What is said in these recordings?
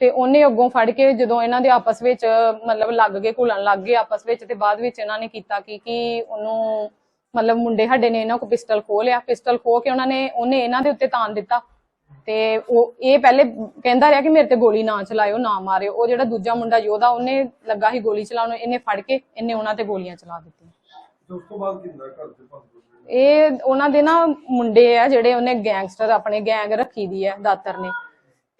ਤੇ ਉਹਨੇ ਅੱਗੋਂ ਫੜ ਕੇ ਜਦੋਂ ਇਹਨਾਂ ਦੇ ਆਪਸ ਵਿੱਚ ਮਤਲਬ ਲੱਗ ਗਏ ਘੁਲਣ ਲੱਗ ਗਏ ਆਪਸ ਵਿੱਚ ਤੇ ਬਾਅਦ ਵਿੱਚ ਇਹਨਾਂ ਨੇ ਕੀਤਾ ਕੀ ਕਿ ਉਹਨੂੰ ਮਤਲਬ ਮੁੰਡੇ ਸਾਡੇ ਨੇ ਇਹਨਾਂ ਕੋ ਪਿਸਟਲ ਖੋਹ ਲਿਆ। ਪਿਸਟਲ ਖੋਹ ਕੇ ਉਹਨਾਂ ਨੇ ਉਹਨੇ ਇਹਨਾਂ ਦੇ ਉੱਤੇ ਤਾਨ ਦਿੱਤਾ। ਤੇ ਉਹ ਇਹ ਪਹਿਲੇ ਕਹਿੰਦਾ ਰਿਹਾ ਕਿ ਮੇਰੇ ਤੇ ਗੋਲੀ ਨਾ ਚਲਾਇਓ ਨਾ ਮਾਰਿਓ। ਉਹ ਜਿਹੜਾ ਦੂਜਾ ਮੁੰਡਾ ਯੋਧਾ ਉਹਨੇ ਲੱਗਾ ਸੀ ਗੋਲੀ ਚਲਾਉਣ ਇਹਨੇ ਫੜ ਕੇ ਇਹਨੇ ਉਹਨਾਂ ਤੇ ਗੋਲੀਆਂ ਚਲਾ ਦਿੱਤੀਆਂ। ਉਸ ਤੋਂ ਬਾਅਦ ਘਰ ਦੇ ਇਹ ਉਹਨਾਂ ਦੇ ਨਾ ਮੁੰਡੇ ਆ ਜਿਹੜੇ ਉਹਨੇ ਗੈਂਗਸਟਰ ਆਪਣੇ ਗੈਂਗ ਰੱਖੀ ਦੀ ਹੈ ਦਾਤਰ ਨੇ।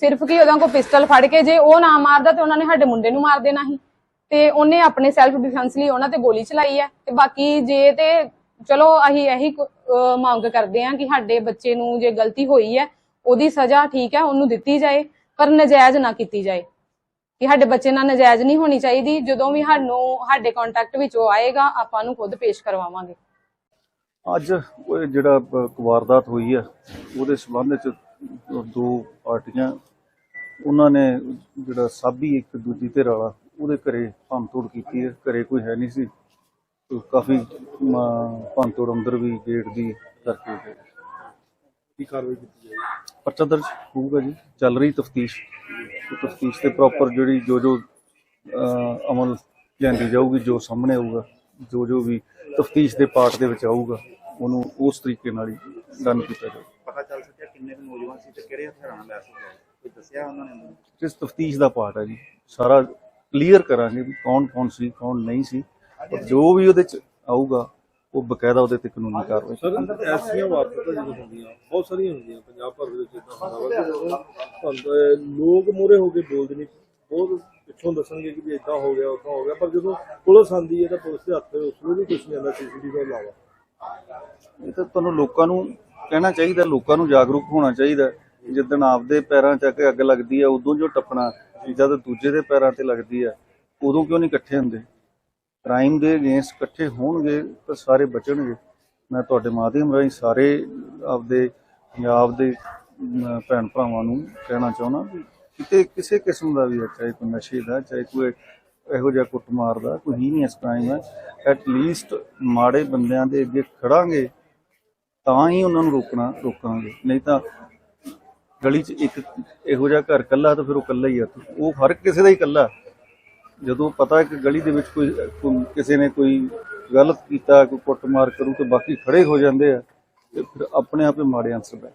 ਸਿਰਫ ਕਿ ਉਹਦਾ ਕੋ ਪਿਸਟਲ ਫੜ ਕੇ ਜੇ ਉਹ ਨਾ ਮਾਰਦਾ ਤੇ ਉਹਨਾਂ ਨੇ ਸਾਡੇ ਮੁੰਡੇ ਨੂੰ ਮਾਰ ਦੇਣਾ ਸੀ। ਤੇ ਉਹਨੇ ਆਪਣੇ ਸੈਲਫ ਡਿਫੈਂਸ ਲਈ ਉਹਨਾਂ ਤੇ ਗੋਲੀ ਚਲਾਈ ਹੈ ਤੇ ਬਾਕੀ ਜੇ ਤੇ ਚਲੋ ਅਸੀਂ ਇਹੀ ਮੰਗ ਕਰਦੇ ਹਾਂ ਕਿ ਸਾਡੇ ਬੱਚੇ ਨੂੰ ਜੇ ਗਲਤੀ ਹੋਈ ਹੈ ਉਹਦੀ ਸਜ਼ਾ ਠੀਕ ਹੈ ਉਹਨੂੰ ਦਿੱਤੀ ਜਾਏ, ਪਰ ਨਜਾਇਜ਼ ਨਾ ਕੀਤੀ ਜਾਏ। ਕਿ ਸਾਡੇ ਬੱਚੇ ਨਾਲ ਨਜਾਇਜ਼ ਨਹੀਂ ਹੋਣੀ ਚਾਹੀਦੀ। ਜਦੋਂ ਵੀ ਸਾਨੂੰ, ਸਾਡੇ ਕੰਟੈਕਟ ਵਿੱਚ ਉਹ ਆਏਗਾ, ਆਪਾਂ ਨੂੰ ਖੁਦ ਪੇਸ਼ ਕਰਵਾਵਾਂਗੇ। ਅੱਜ ਉਹ ਜਿਹੜਾ ਵਾਰਦਾਤ ਹੋਈ ਆ, ਉਹਦੇ ਸਬੰਧ ਵਿੱਚ ਦੋ ਪਾਰਟੀਆਂ ਉਹਨਾਂ ਨੇ ਜਿਹੜਾ ਸਾਬੀ ਇੱਕ ਦੂਜੀ ਧਿਰ ਵਾਲਾ ਉਹਦੇ ਘਰੇ ਭੰਨਤੋੜ ਕੀਤੀ ਹੈ। ਘਰੇ ਕੋਈ ਹੈ ਨਹੀਂ ਸੀ। ਤੇ ਕਾਫੀ ਭੰਨਤੋੜ ਅੰਦਰ ਵੀ ਗੇਟ ਦੀ ਕਰਕੇ। ਕੀ ਕਾਰਵਾਈ ਕੀਤੀ ਜਾਏਗੀ ਪਰਚਾ ਦਰਜ ਹੋਊਗਾ ਜੀ। ਚੱਲ ਰਹੀ ਤਫਤੀਸ਼। ਤਫਤੀਸ਼ ਤੇ ਪ੍ਰੋਪਰ ਜਿਹੜੀ ਜੋ ਜੋ ਅਮਲ ਲਿਆਂਦੀ ਜਾਊਗੀ ਜੋ ਸਾਹਮਣੇ ਆਊਗਾ ਜੋ ਜੋ ਵੀ ਤਫਤੀਸ਼ ਦੇ ਪਾਰਟ ਦੇ ਵਿੱਚ ਆਊਗਾ ਉਹਨੂੰ ਉਸ ਤਰੀਕੇ ਨਾਲ ਹੀ ਡਨ ਕੀਤਾ ਜਾਊਗਾ ਪਤਾ ਚੱਲ ਸਕਿਆ ਕਿੰਨੇ ਨੌਜਵਾਨ ਸੀ ਤੇ ਕਿਹੜੇ ਹਥਿਆਰਾਂ ਨਾਲ ਲੈਸ ਹੋਏ ਕੋਈ ਦੱਸਿਆ ਉਹਨਾਂ ਨੇ ਇਸ ਤਫਤੀਸ਼ ਦਾ ਪਾਰਟ ਹੈ ਜੀ? ਸਾਰਾ ਕਲੀਅਰ ਕਰਾਂਗੇ ਵੀ ਕੌਣ ਕੌਣ ਸੀ ਕੌਣ ਨਹੀਂ ਸੀ। ਪਰ ਜੋ ਵੀ ਉਹਦੇ ਚ ਆਊਗਾ ਉਹ ਬਕਾਇਦਾ ਉਹਦੇ ਤੇ ਕਾਨੂੰਨੀ ਕਾਰਵਾਈ ਸਰ ਐਸੀਆਂ ਵਾਰਦਾਤਾਂ ਜਦੋਂ ਹੁੰਦੀਆਂ ਬਹੁਤ ਸਾਰੀਆਂ ਹੁੰਦੀਆਂ ਪੰਜਾਬ ਭਰ ਦੇ ਵਿੱਚ ਇਦਾਂ ਹੁੰਦਾ ਵਾ। ਲੋਕ ਮੂਹਰੇ ਹੋ ਕੇ ਬੋਲਦੇ ਨਹੀਂ ਬਹੁਤ ਪਿੱਛੋਂ ਦੱਸਣਗੇ ਕਿ ਵੀ ਇਦਾਂ ਹੋ ਗਿਆ ਉਦਾਂ ਹੋ ਗਿਆ ਪਰ ਜਦੋਂ ਪੁਲਿਸ ਆਂਦੀ ਹੈ ਤਾਂ ਪੁਲਿਸ ਦੇ ਹੱਥ ਉਸ ਨੂੰ ਵੀ ਕੁਝ ਨਹੀਂ ਆਉਂਦਾ ਸੀਸੀਟੀਵੀ ਤੋਂ ਇਲਾਵਾ। ਇਹ ਤਾਂ ਤੁਹਾਨੂੰ ਲੋਕਾਂ ਨੂੰ ਕਹਿਣਾ ਚਾਹੀਦਾ ਲੋਕਾਂ ਨੂੰ ਜਾਗਰੂਕ ਹੋਣਾ ਚਾਹੀਦਾ। ਜਿੱਦਣ ਆਪਦੇ ਪੈਰਾਂ 'ਚ ਆ ਕੇ ਅੱਗ ਲੱਗਦੀ ਆ, ਉਦੋਂ ਜੋ ਟੱਪਣਾ, ਜਦ ਦੂਜੇ ਦੇ ਪੈਰਾਂ ਤੇ ਲੱਗਦੀ ਆ, ਉਦੋਂ ਕਿਉਂ ਨਹੀਂ ਇਕੱਠੇ ਹੁੰਦੇ? ਕ੍ਰਾਈਮ ਦੇ ਅਗੇਂਸਟ ਇਕੱਠੇ ਹੋਣਗੇ ਤਾਂ ਸਾਰੇ ਬਚਣਗੇ। ਮੈਂ ਤੁਹਾਡੇ ਮਾਧਿਅਮ ਰਾਹੀਂ ਸਾਰੇ ਆਪਦੇ ਪੰਜਾਬ ਦੇ ਭੈਣ ਭਰਾਵਾਂ ਨੂੰ ਕਹਿਣਾ ਚਾਹੁੰਦਾ ਵੀ ਕਿਤੇ ਕਿਸੇ ਕਿਸਮ ਦਾ ਵੀ ਹੈ ਚਾਹੇ ਕੋਈ ਨਸ਼ੇ ਦਾ, ਚਾਹੇ ਕੋਈ ਇਹੋ ਜਿਹਾ ਕੁੱਟਮਾਰ ਦਾ, ਕੋਈ ਹੀਨੀਅਸ ਕ੍ਰਾਈਮ ਹੈ ਐਟ ਲੀਸਟ ਮਾੜੇ ਬੰਦਿਆਂ ਦੇ ਅੱਗੇ ਖੜਾਂਗੇ, ਤਾਂ ਹੀ ਉਹਨਾਂ ਨੂੰ ਰੋਕਣਾ, ਰੋਕਾਂਗੇ। ਨਹੀਂ ਤਾਂ ਗਲੀ 'ਚ ਇੱਕ ਇਹੋ ਜਿਹਾ ਘਰ ਕੱਲਾ ਤਾਂ ਫਿਰ ਉਹ ਕੱਲਾ ਹੀ ਆ। ਉਹ ਹਰ ਕਿਸੇ ਦਾ ਹੀ ਕੱਲਾ ਜਦੋਂ ਪਤਾ ਕਿ ਗਲੀ ਦੇ ਵਿੱਚ ਕੋਈ ਕਿਸੇ ਨੇ ਕੋਈ ਗਲਤ ਕੀਤਾ, ਕੋਈ ਕੁੱਟਮਾਰ ਕਰੂ ਤੇ ਬਾਕੀ ਖੜੇ ਹੋ ਜਾਂਦੇ ਆ, ਤੇ ਫਿਰ ਆਪਣੇ ਆਪੇ ਮਾੜੇ ਆਂਸਰ ਬੈਠ